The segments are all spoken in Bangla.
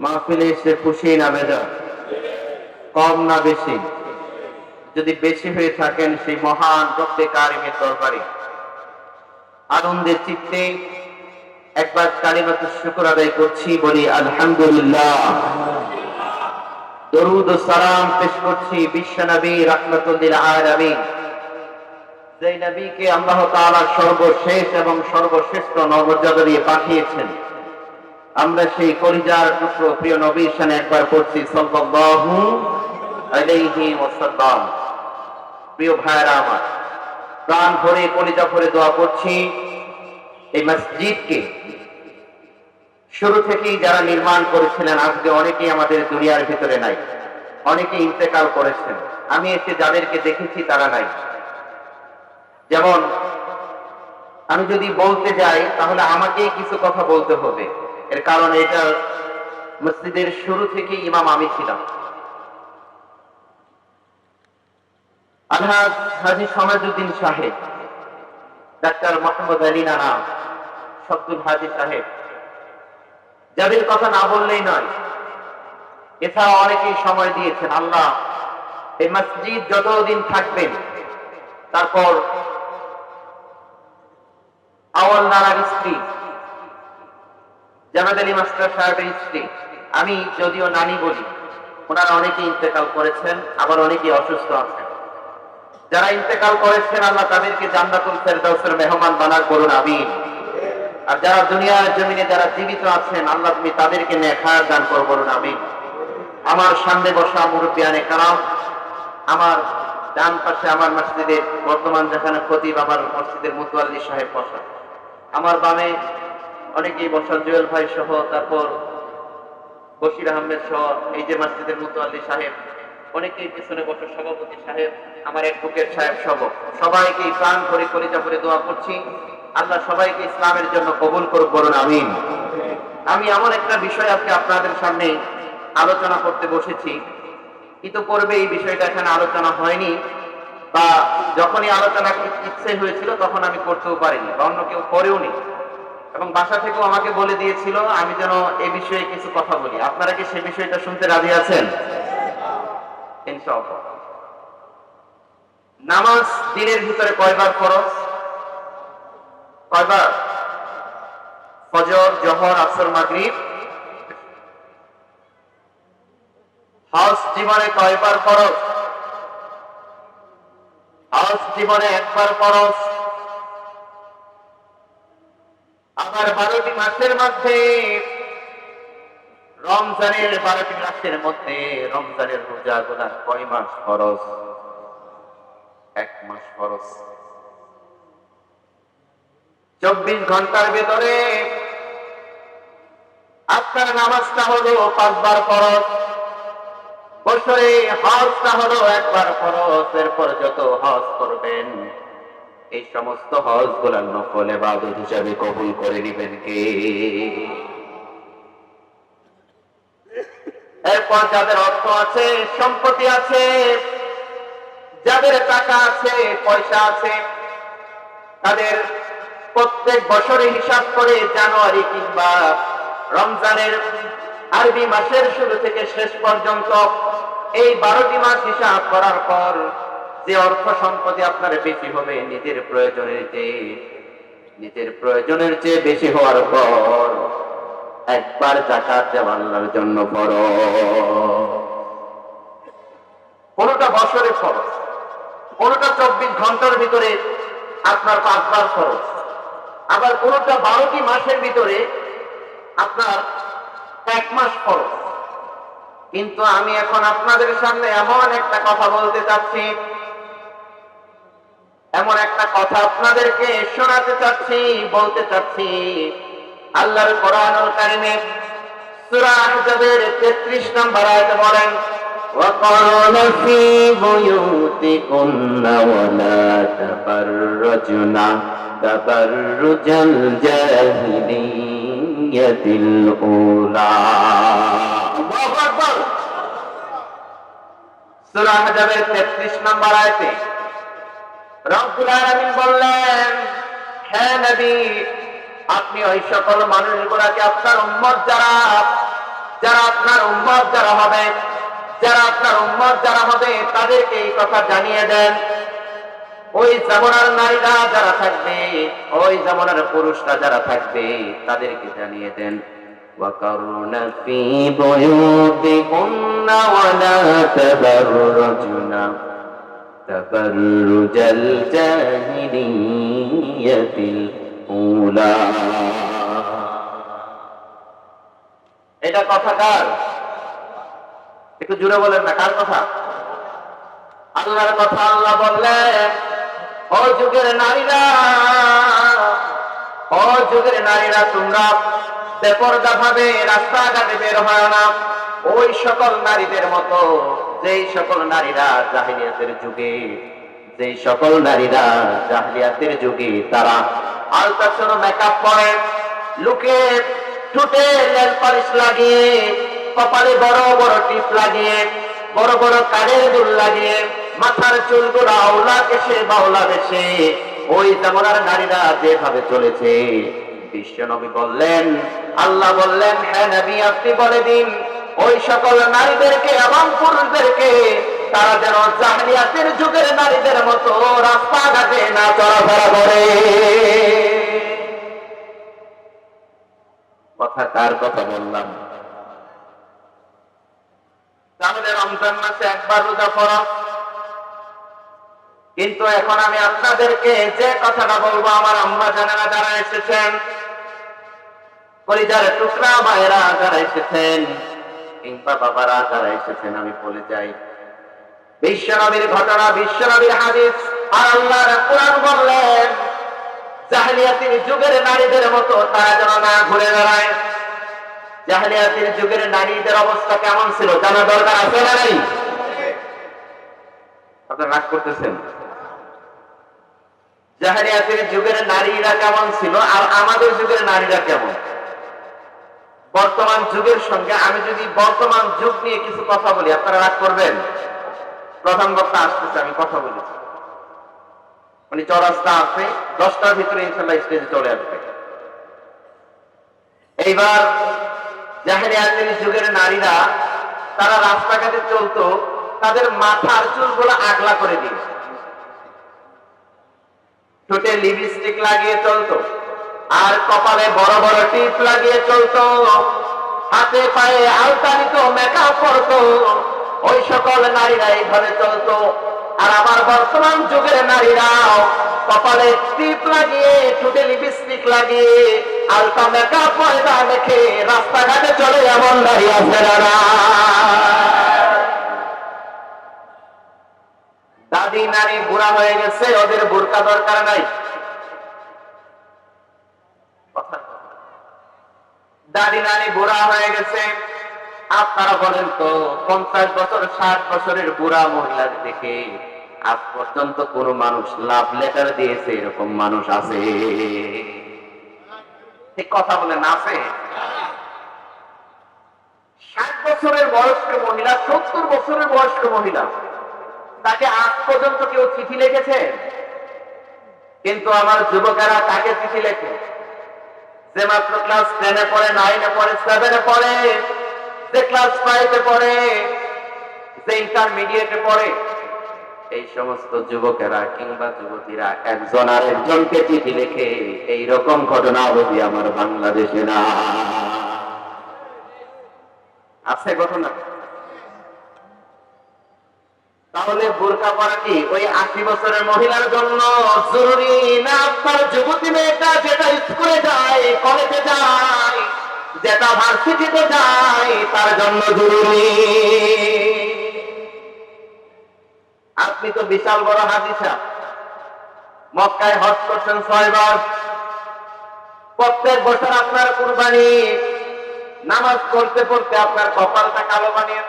মাহফিলে এসে খুশি না বেজা কম না বেশি। যদি বেশি হয়ে থাকেন সেই মহান রব্বে কারিমের দরবারে। আনন্দের চিত্তে একবার কালিমাত শুকর আদায় করছি বলি, আলহামদুলিল্লাহ। দরুদ সালাম পেশ করছি বিশ্বনবী রহমতুল্লিল আলামিন। যে নবীকে আল্লাহ তাআলা সর্বশেষ এবং সর্বশ্রেষ্ঠ নবজাদা দিয়ে পাঠিয়েছেন আমরা সেই কলিজার পুত্র প্রিয় নবীর সামনে একবার পড়ছি প্রিয় ভাইরা আমার, প্রাণ ভরে কলিজা ভরে দোয়া করছি এই মসজিদকে। শুরু থেকেই যারা নির্মাণ করেছিলেন, আজকে অনেকেই আমাদের দুনিয়ার ভিতরে নাই অনেকে ইন্তেকাল করেছেন। আমি এসে যাদেরকে দেখেছি তারা নাই। যেমন, আমি যদি বলতে যাই, তাহলে আমাকেই কিছু কথা বলতে হবে। এর কারণ এটা মসজিদের শুরু থেকে ইমাম আমি ছিলাম। সমাজুদ্দিন সাহেব, ডাক্তার মোহাম্মদ আলী নানা, শব্দুল হাজি সাহেব, যাদের কথা না বললেই নয় এছাড়া অনেকেই সময় দিয়েছেন, আল্লাহ এই মসজিদ যতদিন থাকবেন, তারপর আওয়াল নানার স্ত্রী জামাত আলী মাস্টার সাহেবের স্ত্রী। আমি যদিও নানি বলি, ওনারা অনেকে ইন্তেকাল করেছেন, আবার অনেকে অসুস্থ আছেন। যারা ইন্তেকাল করেছেন, আল্লাহ তাদেরকে জান্নাতুল ফেরদাউসের মেহমান বানার করুন আমিন। আর যারা দুনিয়ার জমিনে যারা জীবিত আছেন, আল্লাহ তুমি তাদেরকে নেখার দান করো বলুন, আমিন। আমার সামনে বসা মুরব্বিয়ানে কারাম, আমার ডান পাশে আমার মসজিদে বর্তমান যেখানে খতিব আমার মসজিদের মুতুয়াল্লি সাহেব বসা। আমার বামে অনেকেই বসা জুয়েল ভাই সহ, তারপর বশির আহমেদ সহ, এই যে মসজিদের মুতুয়াল্লি সাহেব, অনেকেই পিছনে বসে সভাপতি সাহেব, আমার অ্যাডভোকেট সাহেব সহ। সবাইকে প্রাণ করে, কলিজা করে দোয়া করছি। আল্লাহ সবাইকে ইসলামের জন্য কবুল করুক বলুন, আমিন। আমি এমন একটা বিষয় আজকে আপনাদের সামনে আলোচনা করতে বসেছি। কিন্তু পূর্বে এই বিষয়টা এখানে আলোচনা হয়নি, বা যখনই আলোচনা ইচ্ছে হয়েছিল তখন আমি করতেও পারিনি, বা অন্য কেউ করেও নি এবং বাসা থেকেও আমাকে বলে দিয়েছিল, আমি যেন এই বিষয়ে কিছু কথা বলি। আপনারা কি সে বিষয়টা শুনতে রাজি আছেন? নামাজ দিনের ভিতরে কয়বার ফরজ? কয়বার? ফজর, জহর, আসর, মাগরিব? হজ জীবনে কয়বার ফরজ? হজ জীবনে একবার ফরজ। আবার বারোটি মাসের মধ্যে, রমজানের বারোটি মাসের মধ্যে রমজানের রোজা গোলা কয় মাস ফরজ? এক মাস ফরজ। চব্বিশ ঘণ্টার ভেতরে আপনার নামাজটা হলো পাঁচবার খরচ বছরে হজটা হলো একবার ফরজ, এরপর যত হজ করবেন এই সমস্ত হজগুলার নফল এবাদত হিসাবে কবুল করে নিবেন কে? এরপর যাদের অর্থ আছে, সম্পত্তি আছে, যাদের টাকা আছে, পয়সা আছে, তাদের প্রত্যেক বছরে হিসাব করে জানুয়ারি কিংবা রমজানের আরবি মাসের শুরু থেকে শেষ পর্যন্ত এই বারোটি মাস হিসাব করার পর যে অর্থ সম্পত্তি আপনার বেশি হবে, নিজের প্রয়োজনের চেয়ে, নিজের প্রয়োজনের চেয়ে বেশি হওয়ার পর একবার জাকাত দেওয়া জন্য বড় কোনটা বছরের খরচ কোনটা চব্বিশ ঘণ্টার ভিতরে আপনার পাঁচবার খরচ আবার কোনটা বারোটি মাসের ভিতরে আপনার এক মাস খরচ কিন্তু আমি এখন আপনাদের সামনে এমন একটা কথা বলতে চাচ্ছি এমন একটা কথা আপনাদেরকে শোনাতে চাচ্ছি বলতে চাচ্ছি আল্লাহর কোরআনুল কারিমে সূরা আহজাবের 33 নম্বর আয়াতে বলেন وقرن في بيوتكن ولا تبرجن تبرج الجاهلية الأولى الله أكبر সূরা আহজাবের 33 নম্বর আয়াতে রব্বুল আলামিন বললেন হে নবী আপনি ওই সকল মানুষগুলাকে আপনার উম্মত যারা যারা আপনার উম্মত যারা হবে যারা আপনার উম্মত যারা হবে তাদেরকে এই কথা জানিয়ে দেন ওই জামানার নারীরা যারা থাকবে ওই জামানার পুরুষরা যারা থাকবে তাদেরকে জানিয়ে দেন وقرن في بيوتكن ولا تبرجن تبرج الجاهلية الأولى এটা কথা কার একটু জুড়ে বলেন না কার কথা আল্লাহর কথা আল্লাহ বললেন ও যুগের নারীরা ও যুগের নারীরা তোমরা বেপরদা ভাবে রাস্তাঘাটে বের হয় না। ওই সকল নারীদের মতো, যেই সকল নারীরা জাহিলিয়াতের যুগে, যেই সকল নারীরা জাহিলিয়াতের যুগে তারা আলট্রাসোনো মেকআপ করে লুকে ঠুটে নেল পালিশ লাগিয়ে, কপালে বড় বড় টিপ লাগিয়ে, বড় বড় কানের দুল লাগিয়ে, মাথার চুল চুলগুলো আওলা কেসে বাউলা বেশে ওই জামানার নারীরা যেভাবে চলেছে বিশ্ব নবী বললেন, আল্লাহ বললেন হ্যাঁ নবী, আপনি বলে দিন, ওই সকল নারীদেরকে এবং পুরুষদেরকে তারা যেন জাহলিয়াতের যুগের নারীদের মতো রাস্তাঘাটে না চলাফেরা করে। কথা কার কথা বললাম? তাহলে রমজান মাসে একবার রোজা ফরজ কিন্তু এখন আমি আপনাদেরকে যে কথাটা বলব, আমার আম্মা জানেরা যারা এসেছেন। পরিজার টুকরা মায়েরা যারা এসেছেন, কিংবা বাবারা যারা এসেছেন, আমি বলে যাই। বিশ্বনবীর ঘটনা, বিশ্বনবীর হাদিস, আর আল্লাহর কোরআন বললেন, জাহেলিয়াতির যুগের নারীদের মতো তারা যেন না ঘুরে দাঁড়ায়। জাহেলিয়াতির যুগের নারীদের অবস্থা কেমন ছিল জানা দরকার আছে না নাই? আপনারা রাগ করতেছেন? জাহেলিয়াতের যুগের নারীরা কেমন ছিল আর আমাদের যুগের নারীরা কেমন? বর্তমান যুগের সঙ্গে আমি যদি বর্তমান যুগ নিয়ে কিছু কথা বলি, আপনারা রাগ করবেন? প্রধান বক্তা আসতেছে, আমি কথা বলেছি মানে চরাস্তা আছে, দশটার ভিতরে ইনশাল্লাহ স্টেজে চলে আসবে। এইবার জাহেরিয়াতের যুগের নারীরা, তারা রাস্তাঘাটে চলতো, তাদের মাথার চুলগুলো আগলা করে দিয়েছে। ঠোঁটে লিপস্টিক লাগিয়ে চলতো। আর কপালে বড় বড় টিপ লাগিয়ে চলতো। হাতে পায়ে আলতানিত মেকআপ করতো। ওই সকল নারীরা এইভাবে চলতো। আর আমার বর্তমান যুগের নারীরাও কপালে টিপ লাগিয়ে, ঠোঁটে লিপস্টিক লাগিয়ে, আলতা মেকআপ পয়দা মেখে রাস্তাঘাটে চলে এমন নারী আছে না দাদি নারী বুড়া হয়ে গেছে, ওদের বোরকা দরকার নাই। দাদি, নানি, বুড়া হয়ে গেছে। আপনারা বলেন তো, পঞ্চাশ বছর, ষাট বছরের বুড়া মহিলা দেখে আজ পর্যন্ত কোন মানুষ লাভ লেটার দিয়েছে, এরকম মানুষ আছে। ঠিক কথা বলেন, আছে। ষাট বছরের বয়স্ক মহিলা, সত্তর বছরের বয়স্ক মহিলা তাকে আজ পর্যন্ত কেউ চিঠি লিখেছে? কিন্তু আমার যুবকেরা তাকে চিঠি লেখে। যে মাত্র ক্লাস টেনে পড়ে নাইনে পড়ে সেভেনে পড়ে, যে ক্লাস ফাইভে পড়ে, যে ইন্টারমিডিয়েটে পড়ে, এই সমস্ত যুবকেরা কিংবা যুবতীরা একজন আর একজনকে চিঠি লেখে, এই রকম ঘটনা অবধি আমার বাংলাদেশে না। আছে ঘটনা? তাহলে বোরকা পরা কি ওই আশি বছরের মহিলার জন্য জরুরি না আপনার যুবতী মেয়েটা যেটা স্কুলে যায়, কলেজে যায়, যেটা ভার্সিটিতে যায়, তার জন্য জরুরি? আপনি তো বিশাল বড় হাদিসা মক্কায় হজ করছেন ছয়বার প্রত্যেক বছর আপনার কুরবানি, নামাজ পড়তে পড়তে আপনার কপালটা কালো বানিয়ে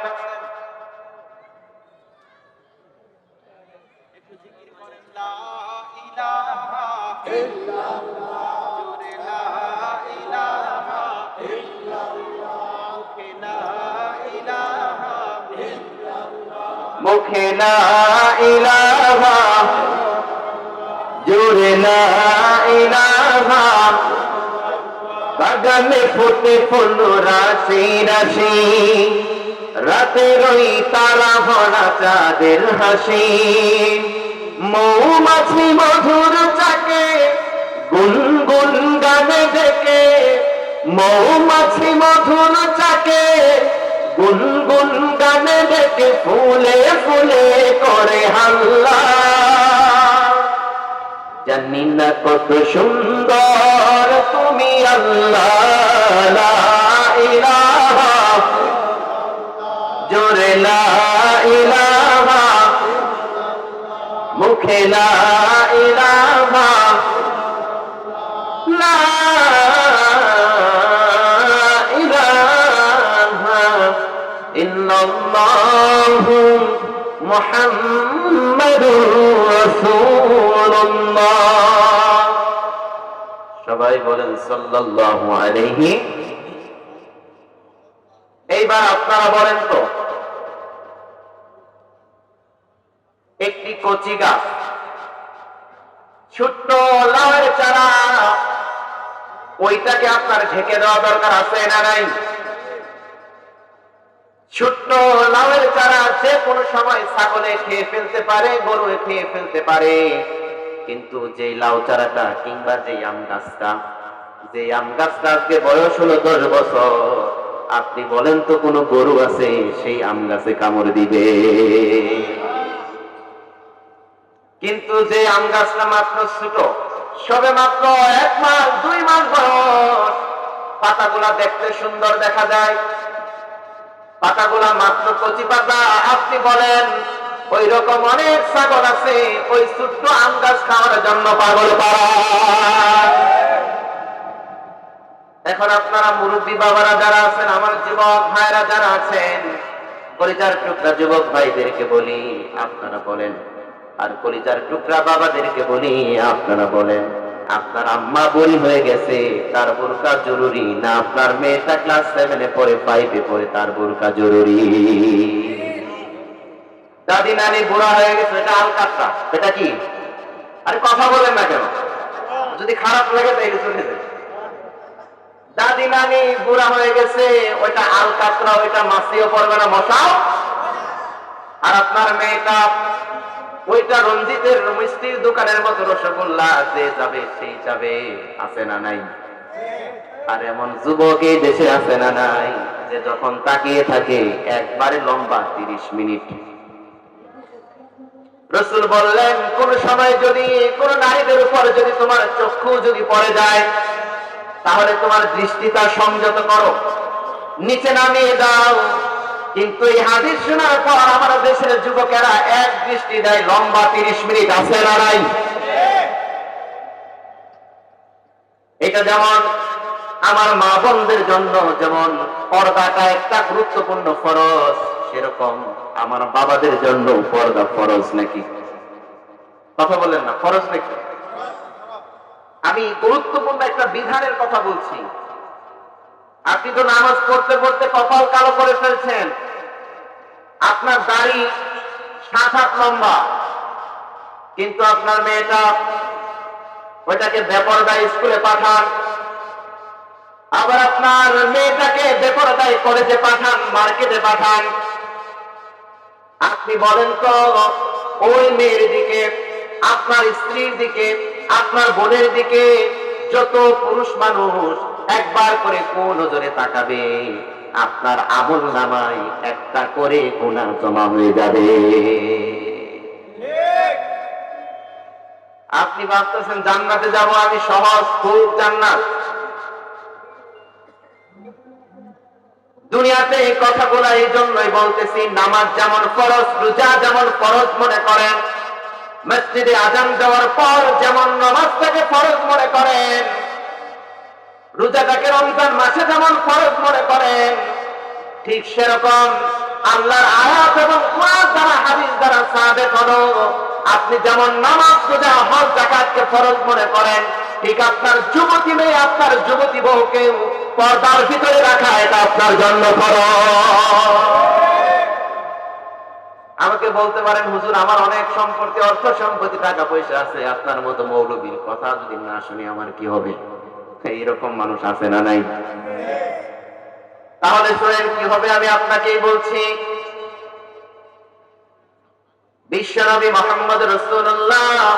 মুখে লা ইলাহা, জোরে লা ইলাহা। বাগানে ফুটে ফুল, রাশি রাশি রাতের ওই তারা ভরা চাঁদের হাসি। মৌমাছি মধুর চাকে, গুনগুন গানে ডেকে, মৌমাছি মধুর চাকে গুনগুন গানে ডেকে ফুলে ফুলে করে হাল্লা। জানি না কত সুন্দর তুমি আল্লাহ জোরে মুখে লা ইলাহা। লা ইল্লাল্লাহু মুহাম্মাদুর রাসূলুল্লাহ। সবাই বলেন সাল্লাল্লাহু আলাইহি। এইবার আপনারা বলেন তো, একটি কচি গাছ, ছোট্ট লাউয়ের চারা, ওইটাকে আপনার ঢেকে দেওয়া দরকার আছে না নাই? ছোট্ট লাউয়ের চারা যে কোনো সময় ছাগলে খেয়ে ফেলতে পারে গরু খেয়ে ফেলতে পারে। কিন্তু যে লাউ চারাটা কিংবা যে আম গাছটা যে আম গাছটা আজকে বয়স হলো দশ বছর, আপনি বলেন তো কোনো গরু আছে, সেই আম গাছে কামড় দিবে। কিন্তু যে আম গাছটা মাত্র ছোট, সবে মাত্র এক মাস, দুই মাস বয়স, পাতাগুলা দেখতে সুন্দর দেখা যায়। পাতাগুলা মাত্র কচি পাতা, আপনি বলেন ওই রকম অনেক ছাগল আছে, ওই ছোট্ট আম গাছ খাওয়ার জন্য পাগল এখন আপনারা মুরব্বী বাবারা যারা আছেন, আমার যুবক ভাইরা যারা আছেন, কলিজার টুকরা যুবক ভাইদেরকে বলি, আপনারা বলেন, আর কলিজার টুকরা বাবাদেরকে বলি, আপনারা বলেন। আপনার আম্মা বই হয়ে গেছে, তার বোরকা জরুরি। না আপনার মেয়েটা ক্লাস সেভেনে পড়ে ফাইভে পড়ে, তার বোরকা জরুরি। দাদি নানি বুড়া হয়ে গেছে, এটা আলকাতরা এটা কি? আরে কথা বলেন না কেন? যদি খারাপ লাগে তাই যায় দাদি নানি বুড়া হয়ে গেছে, ওইটা আল কাতরা ওইটা মাসিও পড়বে না, মশাও? আর আপনার মেয়েটা ওইটা রঞ্জিতের মিষ্টির দোকানের মতো রসগোল্লা যে যাবে, সেই যাবে। আছে না নাই? আর এমন যুবক এই দেশে আছে না নাই, যে যখন তাকিয়ে থাকে, একবারে লম্বা তিরিশ মিনিট। রসুল বললেন, কোন সময় যদি, কোন নারীদের উপর যদি তোমার চক্ষু যদি পড়ে যায়, তাহলে তোমার দৃষ্টিটা সংযত করো। নিচে নামিয়ে দাও কিন্তু এই হাদিস শোনার পর আমার দেশের যুবকেরা এক দৃষ্টি দেয়, লম্বা তিরিশ মিনিট আছে নাই? এটা যেমন আমার মা বোনদের জন্য যেমন পর্দাটা একটা গুরুত্বপূর্ণ ফরজ, সেরকম আমার বাবাদের জন্য পর্দা ফরজ নাকি? কথা বলেন না, ফরজ নাকি? আমি গুরুত্বপূর্ণ একটা বিধানের কথা বলছি। আপনি তো নামাজ পড়তে পড়তে কপাল কালো করে ফেলছেন। আপনার দাড়ি সাত হাত লম্বা। কিন্তু আপনার মেয়েটা ওইটাকে বেপরদায় স্কুলে পাঠান। আবার আপনার মেয়েটাকে বেপরদায় কলেজে পাঠান, মার্কেটে পাঠান। আপনি বলেন তো, ওই মেয়ের দিকে, আপনার স্ত্রীর দিকে, আপনার বোনের দিকে যত পুরুষ মানুষ একবার করে কোন নজরে তাকাবে? আপনার আমল নামায় একটা করে গুণা জমা হয়ে যাবে। আপনি ভাবতেছেন, জান্নাতে যাব আমি সহজ, খুব জান্নাত। দুনিয়াতে এই কথাগুলো এই জন্যই বলতেছি, নামাজ যেমন ফরজ, রোজা যেমন ফরজ মনে করেন, মসজিদে আজান দেওয়ার পর যেমন নামাজটাকে ফরজ মনে করেন রোজাটাকে রমজান মাসে যেমন ফরজ মনে করেন ঠিক সেরকম আল্লাহর আয়াত এবং কোরআন দ্বারা, হাদিস দ্বারা সাবেত হলো, আপনি যেমন নামাজ, রোজা, হজ জাকাতকে ফরজ মনে করেন, ঠিক আপনার যুবতী মেয়ে, আপনার যুবতী বউকে পর্দার ভিতরে রাখা, এটা আপনার জন্য ফরজ। আমাকে বলতে পারেন, হুজুর, আমার অনেক সম্পত্তি, অর্থ সম্পত্তি, টাকা পয়সা আছে, আপনার মতো মৌলবীর কথা যদি না শুনি, আমার কি হবে? এইরকম মানুষ আছে না নাই? তাহলে শোনেন, কি হবে? আমি আপনাকেই বলছি, বিশ্বনবী মোহাম্মদ রসুল্লাহ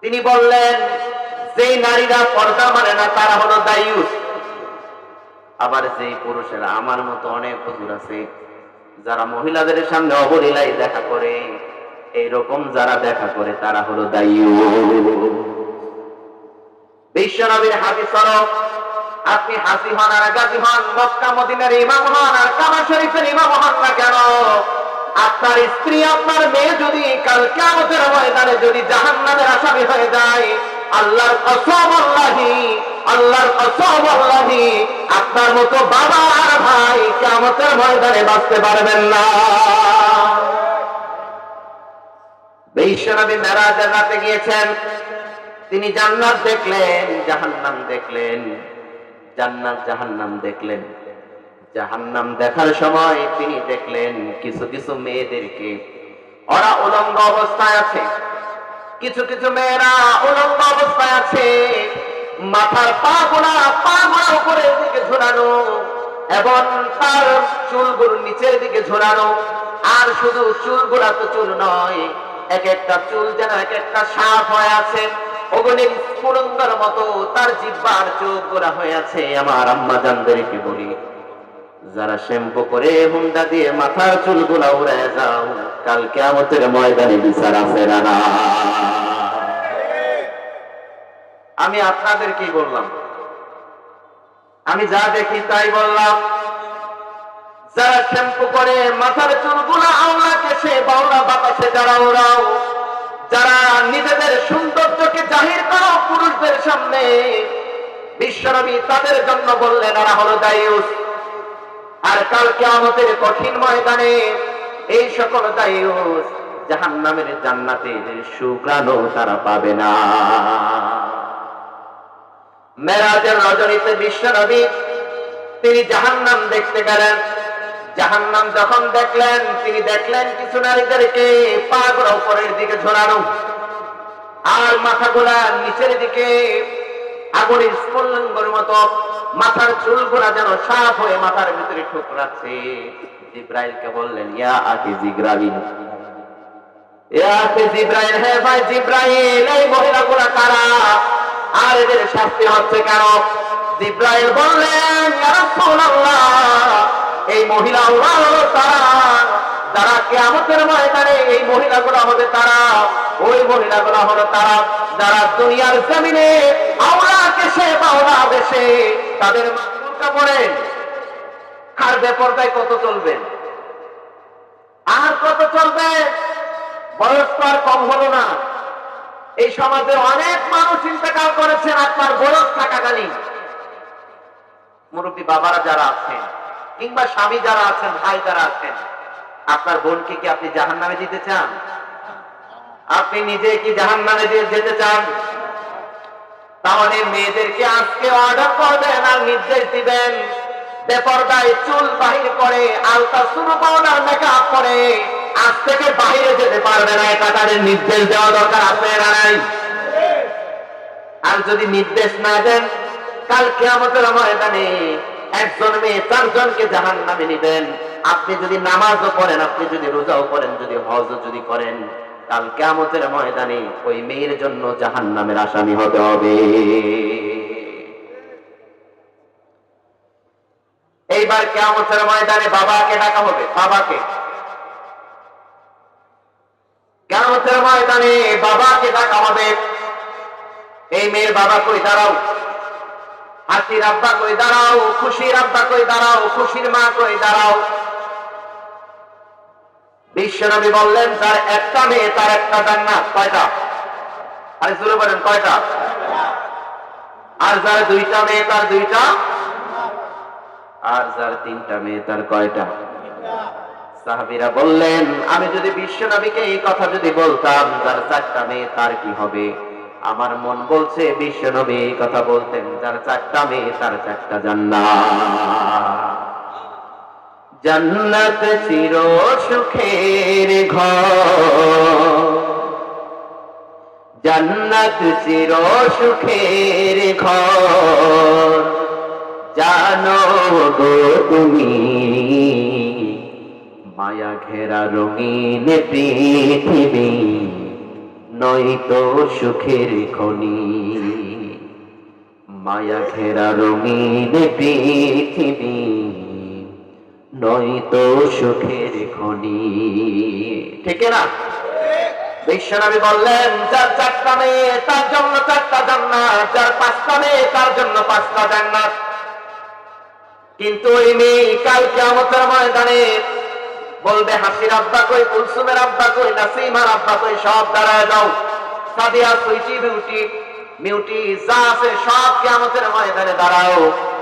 তিনি বললেন যে নারীরা পর্দা মানে না, তারা হলো দায়ুস। আবার যে পুরুষেরা, আমার মতো অনেক হুজুর আছে, যারা মহিলাদের সামনে অবলীলায় দেখা করে, এইরকম যারা দেখা করে, তারা হলো দায়ু বিশ্বনবীর হাজি আপনি হন আর হন, মক্কা ইমাম হন আর কাবা শরীফের ইমাম হন না কেন? আপনার স্ত্রী, আপনার মেয়ে যদি কাল কেমতের ময়দানে যদি আসামি হয়ে যায়, আল্লাহর কসম আল্লাহি, আল্লাহর কসম আল্লাহি, আপনার মতো বাবা আর ভাই কেমতের ময়দানে বাঁচতে পারবেন না। বিশ্বনবী মেরাজের রাতে গিয়েছেন তিনি জান্নাত দেখলেন, জাহান্নাম দেখলেন, জান্নাত, জাহান্নাম দেখলেন। জাহান্নাম দেখার সময় তিনি দেখলেন কিছু কিছু মেয়েদেরকে, ওরা উলঙ্গ অবস্থায় আছে। কিছু কিছু মেয়েরা উলঙ্গ অবস্থায় আছে। মাথার পা গোড়া পা গোড়া উপরের দিকে ঝোলানো এবং তার চুলগুলো নিচের দিকে ঝোলানো। আর শুধু চুলগুলা তো চুল নয়, এক একটা চুল যেন এক একটা সাপ হয়ে আছে। অগ্নির স্ফুরঙ্গের মতো তার জিব্বার চোখ গোড়া হয়ে আছে। আমার আম্মা জানদেরকে বলি, যারা শ্যাম্পু করে হুন্ডা দিয়ে মাথার চুলগুলা উড়ে যাও, কাল কেমতের ময়দানে বিচারা ফেরা না আমি আপনাদেরকে বললাম, আমি যা দেখি তাই বললাম, যারা শ্যাম্পু করে মাথার চুলগুলা আওলা কেসে বাউলা বাতাসে যারা ওরাও যারা নিজেদের সৌন্দর্যকে জাহির করো পুরুষদের সামনে, বিশ্বনবী তাদের জন্য বললেন, এরা হলো দায়ুস। আর কালকে আমাদের কঠিন ময়দানে এই সকল দায়ুস জাহান নামের জান্নাতের সুগ্রাণও তারা পাবে না। মেরাজের রজনীতে বিশ্বনবী তিনি জাহান্নাম দেখতে গেলেন। জাহান্নাম যখন দেখলেন, তিনি দেখলেন কিছু নারীদেরকে পা গোড়া উপরের দিকে ঝোলানো আর মাথাগুলা নিচের দিকে আগুনের স্ফুল্লঙ্গর মতো মাথার চুলগুলা যেন সাফ হয়ে মাথার ভিতরে ঠুকরাচ্ছে। জিব্রাইলকে বললেন, ইয়া আকি জিগ্রাবিন আর এদের শাস্তি হচ্ছে কেন? জিব্রাইল বললেন এই মহিলা ওরা হলো তারা। যারা কেয়ামতের ময়দানে এই মহিলাগুলো হবে তারা, ওই মহিলাগুলো হলো তারা। যারা দুনিয়ার জমিনে আওলা কেসে বাওলা দেশে তাদের পড়েন আর বেপরদায় কত চলবেন আর কত চলবে? বয়স তো আর কম হলো না। এই সমাজে অনেক মানুষ ইন্তেকাল করেছেন, আপনার বয়স থাকাকালীন। মুরব্বী বাবারা যারা আছেন কিংবা স্বামী যারা আছেন, ভাই যারা আছেন, আপনার বোনকে কি আপনি জাহান নামে দিতে চান? আপনি নিজে কি জাহান নামে দিয়ে যেতে চান? তাহলে মেয়েদেরকে আজকে অর্ডার করবেন আর নির্দেশ দিবেন। বেপরদায় চুল বাহির করে, আলতা শুরু পাউডার মেকআপ করে। আজ থেকে বাইরে যেতে পারবে না এটা তাদের নির্দেশ দেওয়া দরকার আছে না নাই? আর যদি নির্দেশ না দেন, কাল কেয়ামতের ময়দানে একজন মেয়ে, চারজনকে জাহান নামে নিবেন। আপনি যদি নামাজও পড়েন, আপনি যদি রোজাও করেন যদি হজও যদি করেন, কাল কেয়ামতের ময়দানে ওই মেয়ের জন্য জাহান নামের আসামি হতে হবে। এইবার কেয়ামতের ময়দানে বাবাকে ডাকা হবে। বাবাকে। কেয়ামতের ময়দানে বাবাকে ডাকা হবে। এই মেয়ের বাবা কই? দাঁড়াও। হাসির আব্বা কই দাঁড়াও, খুশির আব্বা কই দাঁড়াও, খুশির মা কই দাঁড়াও। বিশ্বনবী বললেন, তার একটা মেয়ে, তার একটা জান্নাত। কয়টা? আরে শুরু করেন কয়টা? আর যার দুইটা মেয়ে, তার দুইটা? আর যার তিনটা মেয়ে, তার কয়টা? সাহাবিরা বললেন, আমি যদি বিশ্বনবীকে এই কথা যদি বলতাম, যার চারটা মেয়ে, তার কি হবে? আমার মন বলছে, বিশ্বনবী এই কথা বলতেন, যার চারটা মেয়ে, তার চারটা জান্নাত। জান্নাত চির সুখের ঘর। জান্নাত চির সুখের ঘর। জানো গো তুমি, মায়া ঘেরা রঙিন পৃথিবী। নয়তো সুখের খনি। মায়া ঘেরা রঙিন পৃথিবী, নয়তো সুখের খনি। ঠিক না বিশ্বনবী বললেন, যার চারটা মেয়ে, তার জন্য চারটা জান্নাত, যার পাঁচটা মেয়ে, তার জন্য পাঁচটা জান্নাত। কিন্তু ওই মেয়ে কাল কিয়ামতের ময়দানে বলবে, হাসির আব্বা কই, কুলসুমের আব্বা কই, নাসিমার আব্বা কই, সব দাঁড়ায় যাও। সাদিয়া, সুইটি বিউটি মিউটি, যা আছে সব কিয়ামতের ময়দানে দাঁড়াও।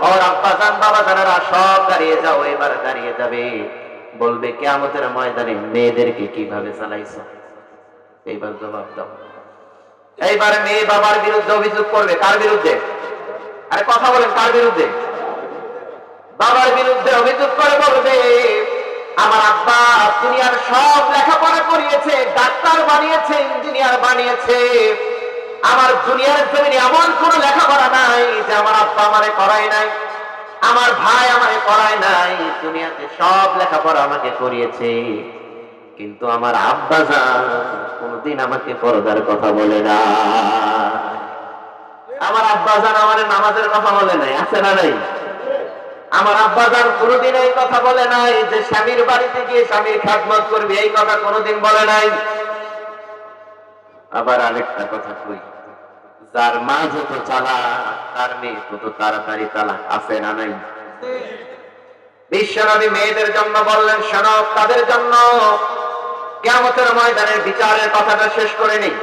ওর আব্বা জান, বাবা জানেরা সব দাঁড়িয়ে যাও, এবার দাঁড়িয়ে যাবে। বলবে, কিয়ামতের ময়দানে মেয়েদেরকে কীভাবে চালাইছো? এইবার জবাব দাও। এইবার মেয়ে বাবার বিরুদ্ধে অভিযোগ করবে, কার বিরুদ্ধে? আরে কথা বলেন, কার বিরুদ্ধে? বাবার বিরুদ্ধে অভিযোগ করে বলবে আমার আব্বা দুনিয়ার সব লেখাপড়া করিয়েছে, ডাক্তার বানিয়েছে, ইঞ্জিনিয়ার বানিয়েছে। আমার দুনিয়ার জমিনে এমন কোন লেখাপড়া নাই যে আমার আব্বা আমারে করায় নাই, আমার ভাই আমারে করায় নাই, দুনিয়াতে সব লেখাপড়া আমাকে করিয়েছে। কিন্তু আমার আব্বা যান, কোনদিন আমাকে পর্দার কথা বলে না। আমার আব্বা যান, আমার নামাজের কথা বলে নাই, আছে না নাই? আমার আব্বা যান কোনোদিন এই কথা বলে নাই যে স্বামীর বাড়িতে গিয়ে স্বামীর খাদমত করবি, এই কথা কোনোদিন বলে নাই। আবার আরেকটা কথা কই, যার মা যত চালা তার মেয়ে তত তাড়াতাড়ি তালাক আছে না নাই? বিশ্বনবী মেয়েদের জন্য বললেন, শোনো, তাদের জন্য কেমতের ময়দানের বিচারের কথাটা শেষ করে নেই।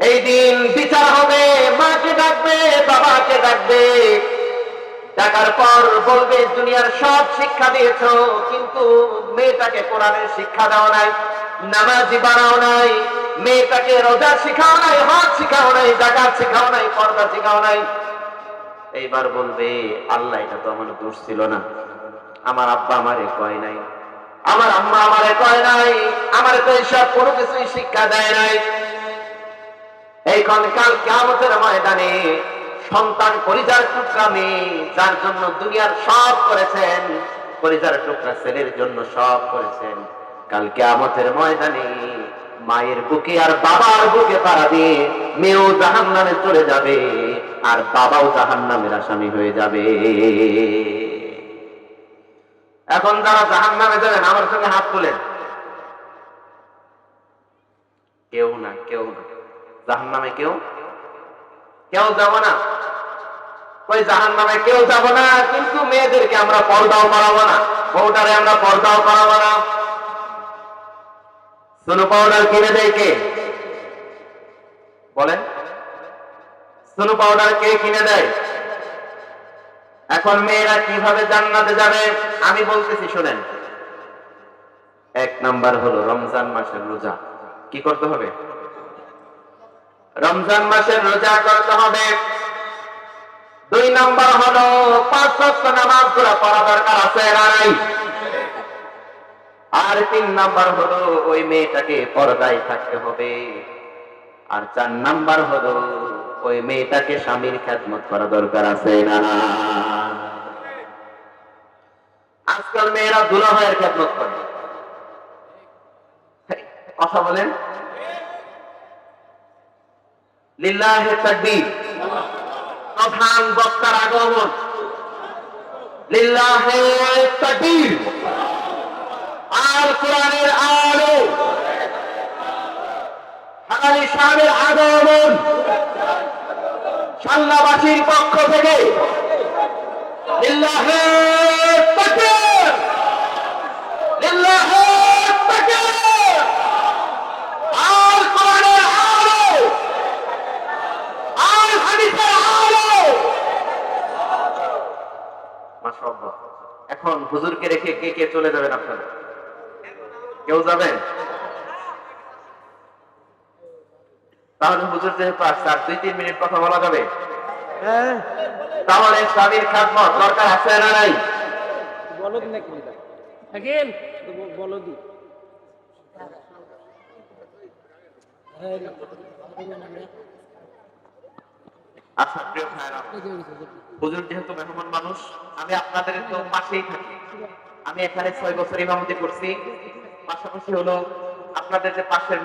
এই দিন বিচার হবে, মাকে ডাকবে, বাবাকে ডাকবে ডাকার পর বলবে, দুনিয়ার সব শিক্ষা দিয়েছ, কিন্তু মেয়েটাকে কোরআনের শিক্ষা দেওয়া নাই, নামাজি বানাও নাই, মেয়েটাকে রোজা শিখাও নাই হাত শিখাও নাই, জাকাত শিখাও নাই, পর্দা শিখাও নাই। এইবার বলবে, আল্লাহ, এটা তো আমার দোষ ছিল না। আমার আব্বা আমারে কয় নাই, আমার আম্মা আমারে কয় নাই, আমার তো এইসব কোনো কিছুই শিক্ষা দেয় নাই। এই কাল কেমতের ময়দানে সন্তান পরিজার টুকরা মেয়ে, যার জন্য দুনিয়ার সব করেছেন পরিজার টুকরা ছেলের জন্য সব করেছেন। কাল কেমতের ময়দানে মায়ের বুকে আর বাবার বুকে পাড়া দিয়ে মেয়েও জাহান নামে চলে যাবে, আর বাবাও জাহান নামের আসামি হয়ে যাবে। এখন যারা জাহান নামে যাবেন, আমার সঙ্গে হাত তুলেন। কেউ না কেউ না। জাহান নামে কেউ? কেউ যাব না? ওই জাহান নামে কেউ যাব না, কিন্তু মেয়েদেরকে আমরা পর্দাও করাবো না, বউটারে আমরা পর্দাও করাবো না। পাউডার কিনে দেয় কে? বলেন। পাউডার কে কিনে দেয়? এখন মেয়েরা কীভাবে জান্নাতে যাবে? আমি বলতেছি, শুনেন। এক নাম্বার হলো রমজান মাসের রোজা। কি করতে হবে? রমজান মাসের রোজা করতে হবে। দুই নাম্বার হলো, পাঁচ সপ্ত নামাজগুলা পড়া দরকার আছে নাই? আর তিন নাম্বার হলো, ওই মেয়েটাকে পর্দায় থাকতে হবে। আর চার নাম্বার হলো, ওই মেয়েটাকে স্বামীর খেদমত করা দরকার আছে না আজকাল মেয়েরা দুলাভাইয়ের খেদমত করে। কথা বলেন? লিল্লাহে তাকবীর। প্রধান বক্তার আগমন। আর কোরআনের আলো। হানানি সাহেবের আগমন। সাল্লাবাসীর পক্ষ থেকে তাকবীর আর কোরআনের আলো আর হাদিসের আলো মাশাআল্লাহ এখন হুজুরকে রেখে কে কে চলে যাবেন আপনারা? কেউ যাবেন? তাহলে হুজুর যেহেতু আসছে আর দুই তিন মিনিট কথা বলা যাবে? তাহলে স্বামীর খাদমত দরকার আছে না নাই? বলদ নাকি থাকেন বলদি। আচ্ছা প্রিয় ভাইরা হুজুর যেহেতু মেহমান মানুষ, আমি আপনাদের তো পাশেই থাকি। আমি এখানে ছয় বছর ইমামতি করছি। পাশাপাশি হলো আপনাদের যে পাশের